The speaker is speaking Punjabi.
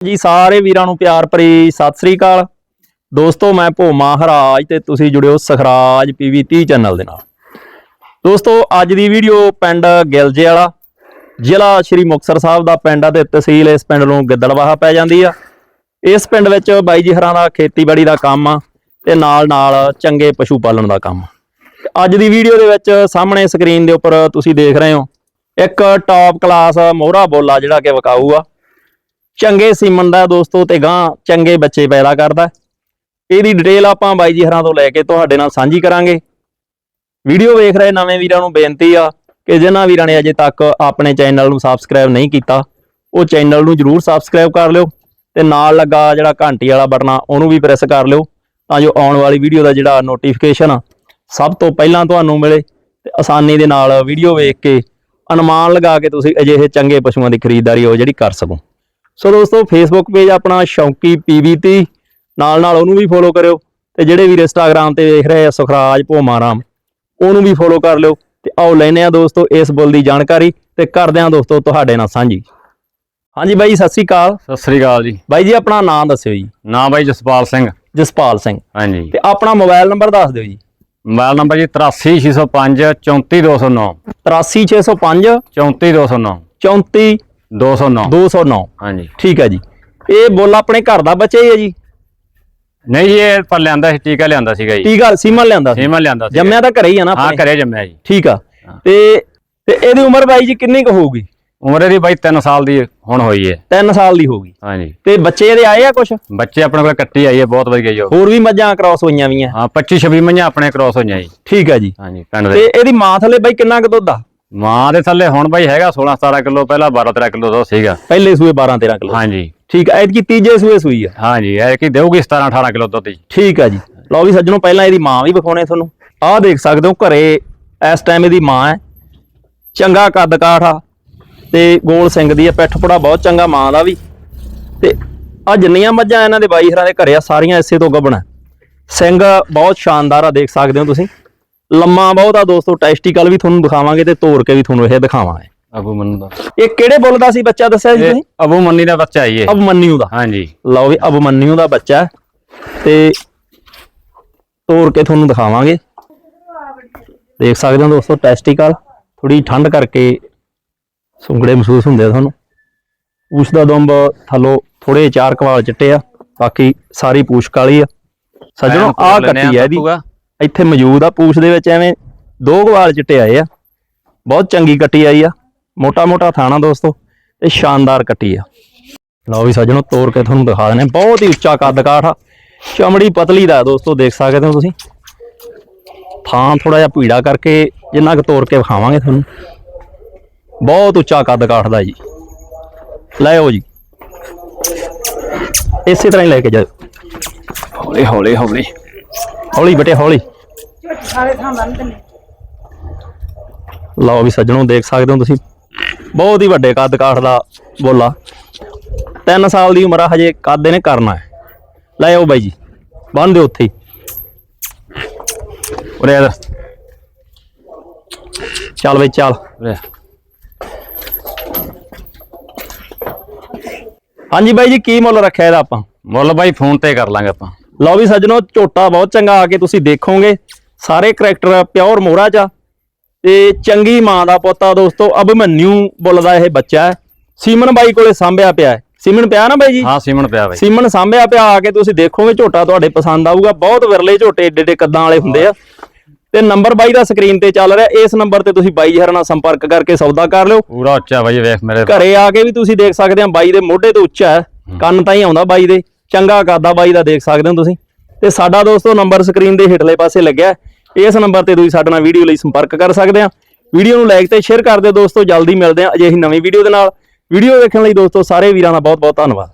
ਜੀ ਸਾਰੇ ਵੀਰਾਂ ਨੂੰ ਪਿਆਰ ਭਰੀ ਸਤਿ ਸ੍ਰੀ ਅਕਾਲ। ਦੋਸਤੋ, ਮੈਂ ਭੋਮਾ ਹਰਾਜ ਤੇ ਤੁਸੀਂ ਜੁੜਿਓ ਸਖਰਾਜ ਪੀਵੀ 30 ਚੈਨਲ ਦੇ ਨਾਲ। ਦੋਸਤੋ, ਅੱਜ ਦੀ ਵੀਡੀਓ ਪਿੰਡ ਗਿਲਜੇ ਵਾਲਾ, ਜ਼ਿਲ੍ਹਾ ਸ਼੍ਰੀ ਮੁਕਤਸਰ ਸਾਹਿਬ ਦਾ ਪਿੰਡ ਆ ਤੇ ਤਹਿਸੀਲ ਇਸ ਪਿੰਡ ਨੂੰ ਗਿੱਦੜਵਾਹਾ ਪੈ ਜਾਂਦੀ ਆ। ਇਸ ਪਿੰਡ ਵਿੱਚ ਬਾਈ ਜੀ ਹਰਾਂ ਦਾ ਖੇਤੀਬਾੜੀ ਦਾ ਕੰਮ ਆ ਤੇ ਨਾਲ ਨਾਲ ਚੰਗੇ ਪਸ਼ੂ ਪਾਲਣ ਦਾ ਕੰਮ ਅੱਜ ਦੀ ਵੀਡੀਓ ਦੇ ਵਿੱਚ ਸਾਹਮਣੇ ਸਕਰੀਨ ਦੇ ਉੱਪਰ ਤੁਸੀਂ ਦੇਖ ਰਹੇ ਹੋ, ਇੱਕ ਟਾਪ ਕਲਾਸ ਮੋਹਰਾ ਬੋਲਾ ਜਿਹੜਾ ਕਿ ਵਿਕਾਊ ਆ। ਚੰਗੇ ਸੀਮਨ ਦਾ ਦੋਸਤੋ ਤੇ ਗਾਂ ਚੰਗੇ ਬੱਚੇ ਪੈਦਾ ਕਰਦਾ ਇਹਦੀ ਡਿਟੇਲ ਆਪਾਂ ਬਾਈ ਜੀ ਹਰਾਂ ਤੋਂ ਲੈ ਕੇ ਤੁਹਾਡੇ ਨਾਲ ਸਾਂਝੀ ਕਰਾਂਗੇ। ਵੀਡੀਓ ਵੇਖ ਰਹੇ ਨਵੇਂ ਵੀਰਾਂ ਨੂੰ ਬੇਨਤੀ ਆ ਕਿ ਜਿਨ੍ਹਾਂ ਵੀਰਾਂ ਨੇ ਅਜੇ ਤੱਕ ਆਪਣੇ ਚੈਨਲ ਨੂੰ ਸਬਸਕ੍ਰਾਈਬ ਨਹੀਂ ਕੀਤਾ, ਉਹ ਚੈਨਲ ਨੂੰ ਜਰੂਰ ਸਬਸਕ੍ਰਾਈਬ ਕਰ ਲਿਓ ਤੇ ਨਾਲ ਲੱਗਾ ਜਿਹੜਾ ਘੰਟੀ ਵਾਲਾ ਬਟਨ ਉਹਨੂੰ ਵੀ ਪ੍ਰੈਸ ਕਰ ਲਿਓ ਤਾਂ ਜੋ ਆਉਣ ਵਾਲੀ ਵੀਡੀਓ ਦਾ ਜਿਹੜਾ ਨੋਟੀਫਿਕੇਸ਼ਨ ਆ, ਸਭ ਤੋਂ ਪਹਿਲਾਂ ਤੁਹਾਨੂੰ ਮਿਲੇ ਤੇ ਆਸਾਨੀ ਦੇ ਨਾਲ ਵੀਡੀਓ ਵੇਖ ਕੇ ਅਨੁਮਾਨ ਲਗਾ ਕੇ ਤੁਸੀਂ ਅਜਿਹੇ ਚੰਗੇ ਪਸ਼ੂਆਂ ਦੀ ਖਰੀਦਦਾਰੀ ਹੋ ਜਿਹੜੀ ਕਰ ਸਕੋ। ਸੋ ਦੋਸਤੋ ਫੇਸਬੁੱਕ ਪੇਜ ਆਪਣਾ ਸ਼ੌਂਕੀ ਪੀਵੀਟੀ ਨਾਲ ਨਾਲ ਉਹਨੂੰ ਵੀ ਫੋਲੋ ਕਰਿਓ ਤੇ ਜਿਹੜੇ ਵੀ ਇੰਸਟਾਗ੍ਰam ਤੇ ਵੇਖ ਰਹੇ ਆ ਸੁਖਰਾਜ ਭੋਮਾਰਾਮ ਉਹਨੂੰ ਵੀ ਫੋਲੋ ਕਰ ਲਿਓ ਤੇ ਆਓ ਲੈਨੇ ਆ ਦੋਸਤੋ ਇਸ ਬੁੱਲ ਦੀ ਜਾਣਕਾਰੀ ਤੇ ਕਰਦੇ ਆ ਦੋਸਤੋ ਤੁਹਾਡੇ ਨਾਲ ਸਾਂਝੀ। ਹਾਂਜੀ ਬਾਈ ਸਤਿ ਸ੍ਰੀ ਅਕਾਲ। ਸਤਿ ਸ੍ਰੀ ਅਕਾਲ ਜੀ। ਬਾਈ ਜੀ ਆਪਣਾ ਨਾਮ ਦੱਸਿਓ ਜੀ। ਨਾਮ ਬਾਈ ਜਸਪਾਲ ਸਿੰਘ। ਜਸਪਾਲ ਸਿੰਘ। ਹਾਂਜੀ। ਤੇ ਆਪਣਾ ਮੋਬਾਈਲ ਨੰਬਰ ਦੱਸ ਦਿਓ ਜੀ। ਮੋਬਾਈਲ ਨੰਬਰ ਜੀ 83605 34209 83605 34209 34 209 209 ਹਾਂਜੀ। ਠੀਕ ਹੈ ਜੀ। ਇਹ ਬੁੱਲ ਆਪਣੇ ਘਰ ਦਾ ਬੱਚਾ ਹੀ ਹੈ ਜੀ? ਨਹੀਂ ਜੀ ਇਹ ਪਰ ਲਿਆਂਦਾ ਸੀ ਟੀਕਾ ਲਿਆਂਦਾ ਸੀਗਾ ਜੀ। ਟੀਕਾ ਸੀਮਨ ਲਿਆਂਦਾ ਸੀ? ਸੀਮਾ ਲਿਆਂਦਾ ਸੀ ਜੰਮਿਆ ਤਾਂ ਘਰੇ ਹੀ ਆ ਨਾ ਹਾਂ ਘਰੇ ਜੰਮਿਆ ਜੀ। ਠੀਕ ਆ। ਤੇ ਤੇ ਇਹਦੀ ਉਮਰ ਬਾਈ ਜੀ ਕਿੰਨੀ ਕੁ ਹੋਊਗੀ? ਉਮਰ ਇਹਦੀ ਬਾਈ 3 ਸਾਲ ਦੀ ਹੁਣ ਹੋਈ ਹੈ। 3 ਸਾਲ ਦੀ ਹੋਊਗੀ। ਹਾਂਜੀ। ਤੇ ਬੱਚੇ ਇਹਦੇ ਆਏ ਆ ਕੁਛ? ਬੱਚੇ ਆਪਣੇ ਕੋਲ ਕੱਟੀ ਆਈ ਹੈ ਬਹੁਤ ਵਧੀਆ ਜੀ। ਹੋਰ ਵੀ ਮੱਝਾਂ ਕ੍ਰਾਸ ਹੋਈਆਂ ਵੀ ਆ। ਹਾਂ 25 26 ਮਈਆਂ ਆਪਣੇ ਕ੍ਰੋਸ ਹੋਈਆਂ ਜੀ। ਠੀਕ ਆ ਜੀ। ਹਾਂਜੀ ਪਿੰਡ ਤੇ ਇਹਦੀ ਮਾਂ ਥੱਲੇ ਬਾਈ ਕਿੰਨਾ ਕੁ ਦੁੱਧ ਆ? ਮਾਂ ਦੇ ਥੱਲੇ ਹੁਣ ਬਾਈ ਹੈਗਾ 16 17 ਕਿਲੋ ਪਹਿਲਾਂ 12 13 ਕਿਲੋ ਦੁੱਧ ਸੀਗਾ। ਪਹਿਲੇ ਸੂਏ 12 13 ਕਿਲੋ। ਹਾਂਜੀ। ਠੀਕ ਆ ਐਤਕੀ ਤੀਜੇ ਸੂਏ ਸੂਈ ਆ। ਹਾਂਜੀ ਇਹ ਕੀ ਦੇਊਗੀ 17 18 ਕਿਲੋ ਦੁੱਧ ਜੀ ਠੀਕ ਆ ਜੀ। ਲਓ ਵੀ ਸੱਜਣੋ ਪਹਿਲਾਂ ਇਹਦੀ ਮਾਂ ਵੀ ਵਿਖਾਉਣੇ ਤੁਹਾਨੂੰ। ਆਹ ਦੇਖ ਸਕਦੇ ਹੋ ਘਰੇ ਇਸ ਟਾਈਮ ਇਹਦੀ ਮਾਂ ਹੈ। ਚੰਗਾ ਕੱਦ ਕਾਠ ਆ ਤੇ ਗੋਲ ਸਿੰਘ ਦੀ ਹੈ ਪਿੱਠ ਪੁੜਾ ਬਹੁਤ ਚੰਗਾ ਮਾਂ ਦਾ ਵੀ। ਤੇ ਆ ਜਿੰਨੀਆਂ ਮੱਝਾਂ ਇਹਨਾਂ ਦੇ ਬਾਈ ਹਰਾਂ ਦੇ ਘਰੇ ਆ ਸਾਰੀਆਂ ਇਸੇ ਤੋਂ ਗੱਭਣਾ ਸਿੰਘ ਬਹੁਤ ਸ਼ਾਨਦਾਰ ਆ ਦੇਖ ਸਕਦੇ ਹੋ ਤੁਸੀਂ। ਲੰਮਾ ਬਹੁਤ ਆ ਦੋਸਤੋ ਟੈਸਟੀਕਲ ਵੀ ਤੁਹਾਨੂੰ ਦਿਖਾਵਾਂਗੇ ਤੇ ਤੋੜ ਕੇ ਵੀ ਤੁਹਾਨੂੰ ਇਹ ਦਿਖਾਵਾਂਗੇ। ਅਬੂ ਮੰਨੂ ਦਾ। ਇਹ ਕਿਹੜੇ ਬੁੱਲ ਦਾ ਸੀ ਬੱਚਾ ਦੱਸਿਆ ਜੀ ਤੁਸੀਂ? ਅਬੂ ਮੰਨੀ ਦਾ ਬੱਚਾ ਹੀ ਇਹ। ਅਬਮੰਨਿਊ ਦਾ। ਹਾਂਜੀ। ਲਓ ਵੀ ਅਬਮੰਨਿਊ ਦਾ ਬੱਚਾ। ਤੇ ਤੋੜ ਕੇ ਤੁਹਾਨੂੰ ਦਿਖਾਵਾਂਗੇ। ਦੇਖ ਸਕਦੇ ਹੋ ਦੋਸਤੋ ਟੈਸਟੀਕਲ ਥੋੜੀ ਠੰਡ ਕਰਕੇ ਸੁੰਗੜੇ ਮਹਿਸੂਸ ਹੁੰਦੇ ਆ ਤੁਹਾਨੂੰ। ਪੂਛ ਦਾ ਦੁੰਬ ਥੱਲੋਂ ਥੋੜੇ ਚਾਰ ਕਵਾਲ ਚਿੱਟੇ ਆ। ਬਾਕੀ ਸਾਰੀ ਪੂਛ ਕਾਲੀ ਆ। ਸੱਜਣੋ ਆ ਕੱਟੀ ਆ ਇਹਦੀ। ਇੱਥੇ ਮੌਜੂਦ ਆ ਪੂਛ ਦੇ ਵਿੱਚ ਐਵੇਂ ਦੋ ਕਵਾਲ ਚਿੱਟੇ ਆਏ ਆ। ਬਹੁਤ ਚੰਗੀ ਕੱਟੀ ਆਈ ਆ। ਮੋਟਾ ਮੋਟਾ ਥਾਣਾ ਦੋਸਤੋ ਤੇ ਸ਼ਾਨਦਾਰ ਕੱਟੀ ਆ। ਲਓ ਵੀ ਸੱਜਣੋ ਤੋੜ ਕੇ ਤੁਹਾਨੂੰ ਦਿਖਾ ਦਿੰਦੇ ਬਹੁਤ ਹੀ ਉੱਚਾ ਕੱਦ ਕਾਠ ਆ। ਚਮੜੀ ਪਤਲੀ ਦਾ ਦੋਸਤੋ ਦੇਖ ਸਕਦੇ ਹੋ ਤੁਸੀਂ। ਥਾਂ ਥੋੜਾ ਜਿਹਾ ਭੀੜਾ ਕਰਕੇ ਜਿੰਨਾ ਕੁ ਤੋੜ ਕੇ ਵਿਖਾਵਾਂਗੇ ਤੁਹਾਨੂੰ। ਬਹੁਤ ਉੱਚਾ ਕੱਦ ਕਾਠ ਦਾ ਜੀ। ਲੈ ਆਓ ਜੀ। ਇਸੇ ਤਰ੍ਹਾਂ ਹੀ ਲੈ ਕੇ ਜਾਓ ਹੌਲੀ ਹੌਲੀ ਹੌਲੀ। ਹੌਲੀ ਬੇਟੇ ਹੌਲੀ। ਲਓ ਵੀ ਸੱਜਣੋ ਦੇਖ ਸਕਦੇ ਹੋ ਤੁਸੀਂ। ਬਹੁਤ ਹੀ ਵੱਡੇ ਕੱਦ ਕਾਠ ਦਾ ਬੋਲਾ। 3 ਸਾਲ ਦੀ ਉਮਰ ਆ ਹਜੇ ਕੱਦ ਇਹਨੇ ਕਰਨਾ ਹੈ। ਲੈ ਆਓ ਬਾਈ ਜੀ ਬੰਨ ਦਿਓ ਉੱਥੇ ਉਰੇ ਆ ਚੱਲ ਬਈ ਚੱਲ। ਉਰੇ ਹਾਂਜੀ ਬਾਈ ਜੀ ਕੀ ਮੁੱਲ ਰੱਖਿਆ ਇਹਦਾ ਆਪਾਂ? ਮੁੱਲ ਬਾਈ ਫੋਨ ਤੇ ਕਰ ਲਾਂਗੇ ਆਪਾਂ। ਲਓ ਵੀ ਸੱਜਣੋ ਝੋਟਾ ਬਹੁਤ ਚੰਗਾ ਆ ਕੇ ਤੁਸੀਂ ਦੇਖੋਗੇ। ਸਾਰੇ ਕਰੈਕਟਰ ਪਿਓਰ ਮੋਹਰਾ ਚ ਆ। ਤੇ ਚੰਗੀ ਮਾਂ ਦਾ ਪੋਤਾ ਦੋਸਤੋ ਅਭਮਨਿਊ ਬੁੱਲ ਦਾ ਇਹ ਬੱਚਾ ਹੈ। ਸੀਮਨ ਬਾਈ ਕੋਲੇ ਸਾਂਭਿਆ ਪਿਆ ਹੈ। ਸੀਮਨ ਪਿਆ ਨਾ ਬਾਈ ਜੀ? ਹਾਂ ਸੀਮਨ ਪਿਆ ਬਾਈ। ਸੀਮਨ ਸਾਂਭਿਆ ਪਿਆ ਆ ਕੇ ਤੁਸੀਂ ਦੇਖੋਗੇ ਝੋਟਾ ਤੁਹਾਡੇ ਪਸੰਦ ਆਊਗਾ। ਬਹੁਤ ਵਿਰਲੇ ਝੋਟੇ ਏਡੇ ਏਡੇ ਕੱਦਾਂ ਵਾਲੇ ਹੁੰਦੇ ਆ। ਤੇ ਨੰਬਰ ਬਾਈ ਦਾ ਸਕਰੀਨ ਤੇ ਚੱਲ ਰਿਹਾ। ਇਸ ਨੰਬਰ ਤੇ ਤੁਸੀਂ ਬਾਈ ਹਰਾਂ ਨਾਲ ਸੰਪਰਕ ਕਰਕੇ ਸੌਦਾ ਕਰ ਲਿਓ। ਪੂਰਾ ਉੱਚਾ ਬਾਈ ਵੇਖ ਮੇਰੇ ਘਰੇ ਆ ਕੇ ਵੀ ਤੁਸੀਂ ਦੇਖ ਸਕਦੇ ਆ ਬਾਈ ਦੇ ਮੋਢੇ ਤੋਂ ਉੱਚਾ ਹੈ। ਕੰਨ ਤਾਂ ਹੀ ਆਉਂਦਾ ਬਾਈ ਦੇ। ਚੰਗਾ ਕਾਦਾ ਬਾਈ ਦਾ ਦੇਖ ਸਕਦੇ ਹੋ ਤੁਸੀਂ। ਤੇ ਸਾਡਾ ਦੋਸਤੋ ਨੰਬਰ ਸਕਰੀਨ ਦੇ ਹੇਠਲੇ ਪਾਸੇ ਲੱਗਿਆ ਇਸ ਨੰਬਰ ਤੇ ਤੁਸੀਂ ਸਾਡੇ ਨਾਲ ਵੀਡੀਓ ਲਈ ਸੰਪਰਕ ਕਰ ਸਕਦੇ ਆ ਵੀਡੀਓ ਨੂੰ ਲਾਈਕ ਤੇ ਸ਼ੇਅਰ ਕਰ ਦਿਓ ਦੋਸਤੋ। ਜਲਦੀ ਮਿਲਦੇ ਆ ਅਜਿਹੀ ਨਵੀਂ ਵੀਡੀਓ ਦੇ ਨਾਲ। ਵੀਡੀਓ ਦੇਖਣ ਲਈ ਦੋਸਤੋ ਸਾਰੇ ਵੀਰਾਂ ਦਾ ਬਹੁਤ ਬਹੁਤ ਧੰਨਵਾਦ।